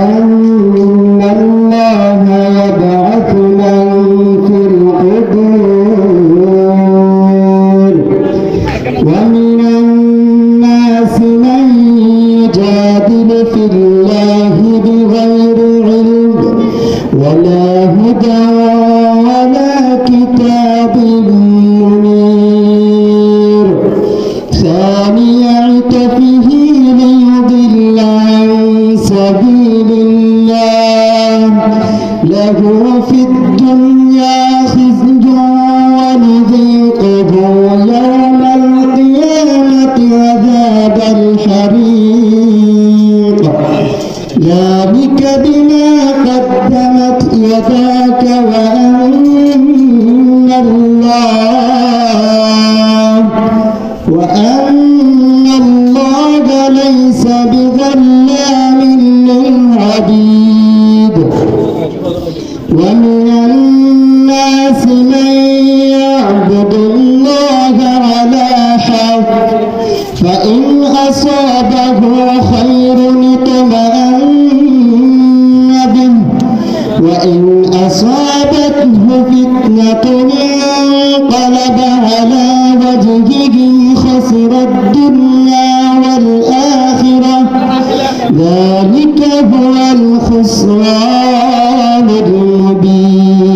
وأن الله يبعث من في الله بغير علم ولا هدى له في الدنيا خزي ونذيقه يوم القيامة عذاب الحريق. ذلك بما قدمت يداك وأن الله وأن أصابه خير اطمأن به وإن أصابته فتنة انقلب على وجهه خسر الدنيا والآخرة. ذلك هو الخسران المبين.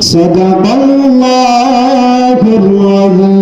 صدق الله العظيم.